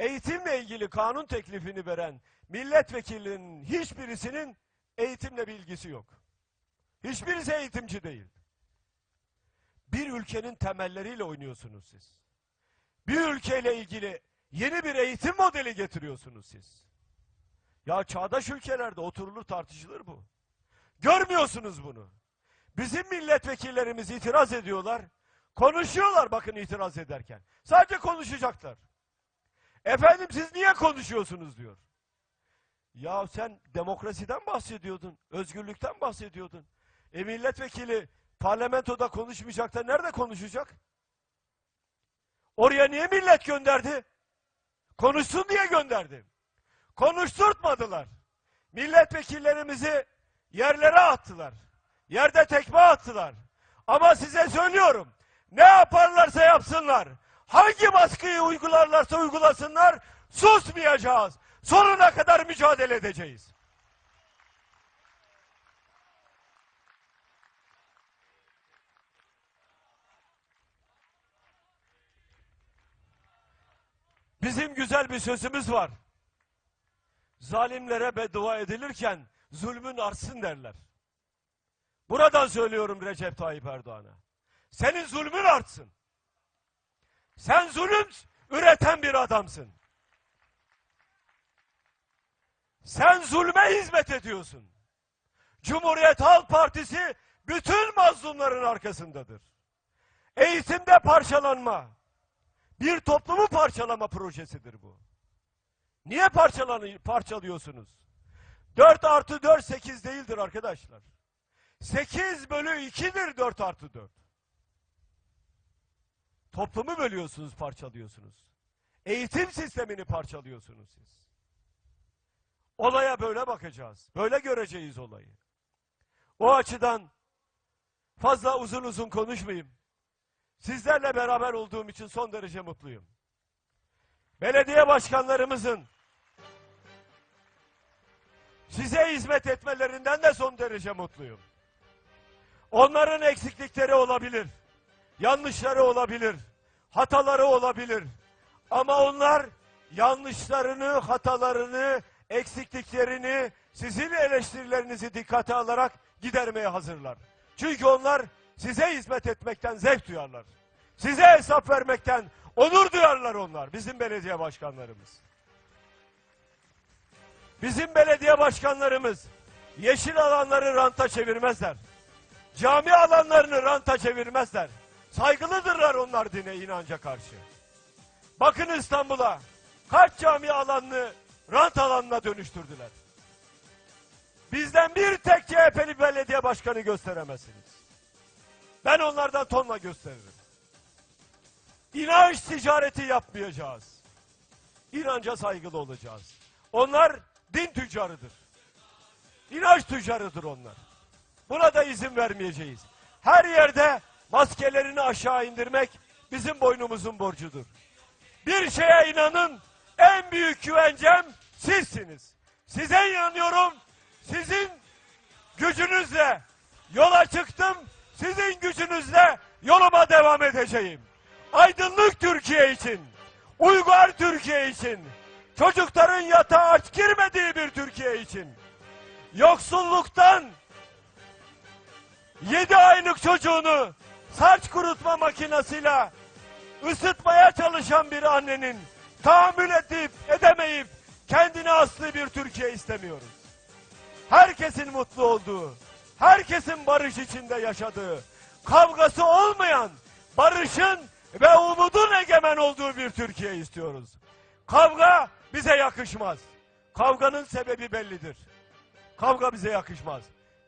eğitimle ilgili kanun teklifini veren milletvekillerinin hiçbirisinin eğitimle bir ilgisi yok. Hiçbirisi eğitimci değil. Bir ülkenin temelleriyle oynuyorsunuz siz. Bir ülkeyle ilgili yeni bir eğitim modeli getiriyorsunuz siz. Ya çağdaş ülkelerde oturulur tartışılır bu. Görmüyorsunuz bunu. Bizim milletvekillerimiz itiraz ediyorlar. Konuşuyorlar bakın itiraz ederken. Sadece konuşacaklar. Efendim siz niye konuşuyorsunuz diyor. Ya sen demokrasiden bahsediyordun, özgürlükten bahsediyordun. E milletvekili parlamentoda konuşmayacak da nerede konuşacak? Oraya niye millet gönderdi? Konuşsun diye gönderdi. Konuşturtmadılar. Milletvekillerimizi yerlere attılar. Yerde tekme attılar. Ama size söylüyorum. Ne yaparlarsa yapsınlar. Hangi baskıyı uygularlarsa uygulasınlar. Susmayacağız. Sonuna kadar mücadele edeceğiz. Bizim güzel bir sözümüz var. Zalimlere beddua edilirken zulmün artsın derler. Buradan söylüyorum Recep Tayyip Erdoğan'a. Senin zulmün artsın. Sen zulüm üreten bir adamsın. Sen zulme hizmet ediyorsun. Cumhuriyet Halk Partisi bütün mazlumların arkasındadır. Eğitimde parçalanma, bir toplumu parçalama projesidir bu. Niye parçalıyorsunuz? 4 artı 4 8 değildir arkadaşlar. 8 bölü 2'dir 4 artı 4. Toplumu bölüyorsunuz, parçalıyorsunuz. Eğitim sistemini parçalıyorsunuz siz. Olaya böyle bakacağız. Böyle göreceğiz olayı. O açıdan fazla uzun uzun konuşmayayım. Sizlerle beraber olduğum için son derece mutluyum. Belediye başkanlarımızın size hizmet etmelerinden de son derece mutluyum. Onların eksiklikleri olabilir. Yanlışları olabilir. Hataları olabilir. Ama onlar yanlışlarını, hatalarını, eksikliklerini, sizin eleştirilerinizi dikkate alarak gidermeye hazırlar. Çünkü onlar size hizmet etmekten zevk duyarlar. Size hesap vermekten onur duyarlar onlar. Bizim belediye başkanlarımız. Bizim belediye başkanlarımız yeşil alanları ranta çevirmezler. Cami alanlarını ranta çevirmezler. Saygılıdırlar onlar dine inanca karşı. Bakın İstanbul'a kaç cami alanını rant alanına dönüştürdüler. Bizden bir tek CHP'li belediye başkanı gösteremezsiniz. Ben onlardan tonla gösteririm. İnanç ticareti yapmayacağız. İnanca saygılı olacağız. Onlar din tüccarıdır. İnanç tüccarıdır onlar. Buna da izin vermeyeceğiz. Her yerde maskelerini aşağı indirmek bizim boynumuzun borcudur. Bir şeye inanın, en büyük güvencem sizsiniz. Size inanıyorum, sizin gücünüzle yola çıktım, sizin gücünüzle yoluma devam edeceğim. Aydınlık Türkiye için, uygar Türkiye için, çocukların yatağa aç girmediği bir Türkiye için, yoksulluktan yedi aylık çocuğunu saç kurutma makinesiyle ısıtmaya çalışan bir annenin tahammül edip edemeyip kendine aslı bir Türkiye istemiyoruz. Herkesin mutlu olduğu, herkesin barış içinde yaşadığı, kavgası olmayan, barışın ve umudun egemen olduğu bir Türkiye istiyoruz. Kavga bize yakışmaz. Kavganın sebebi bellidir. Kavga bize yakışmaz.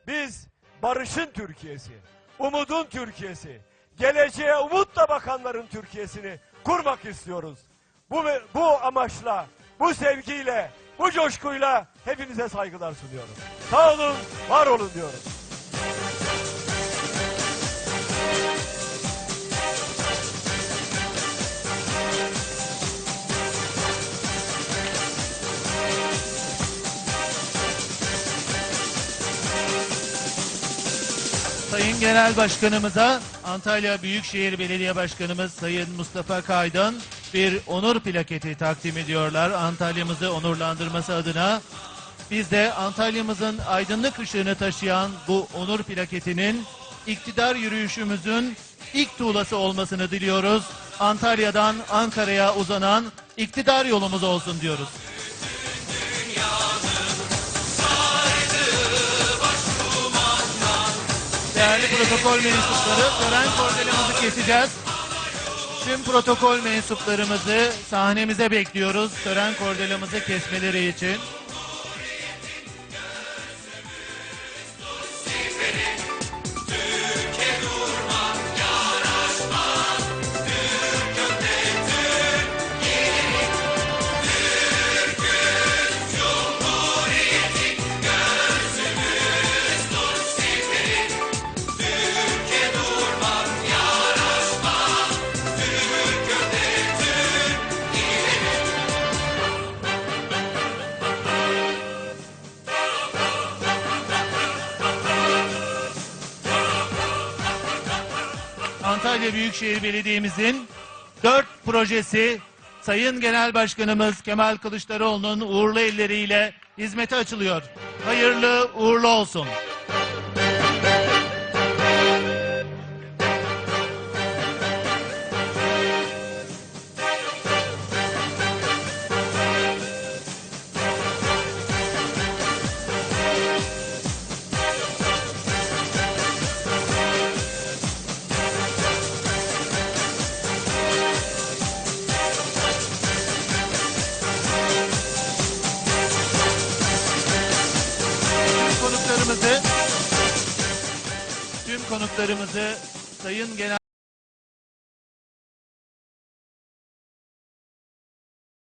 Biz barışın Türkiye'si, umudun Türkiye'si, geleceğe umutla bakanların Türkiye'sini kurmak istiyoruz. Bu, bu amaçla, bu sevgiyle, bu coşkuyla hepinize saygılar sunuyorum. Sağ olun, var olun diyorum. Sayın Genel Başkanımıza Antalya Büyükşehir Belediye Başkanımız Sayın Mustafa Kaydın bir onur plaketi takdim ediyorlar Antalya'mızı onurlandırması adına. Biz de Antalya'mızın aydınlık ışığını taşıyan bu onur plaketinin iktidar yürüyüşümüzün ilk tuğlası olmasını diliyoruz. Antalya'dan Ankara'ya uzanan iktidar yolumuz olsun diyoruz. Protokol mensupları, tören kordelamızı keseceğiz. Tüm protokol mensuplarımızı sahnemize bekliyoruz. Tören kordelamızı kesmeleri için. Antalya Büyükşehir Belediye'mizin dört projesi Sayın Genel Başkanımız Kemal Kılıçdaroğlu'nun uğurlu elleriyle hizmete açılıyor. Hayırlı uğurlu olsun. Konuklarımızı tüm konuklarımızı Sayın Genel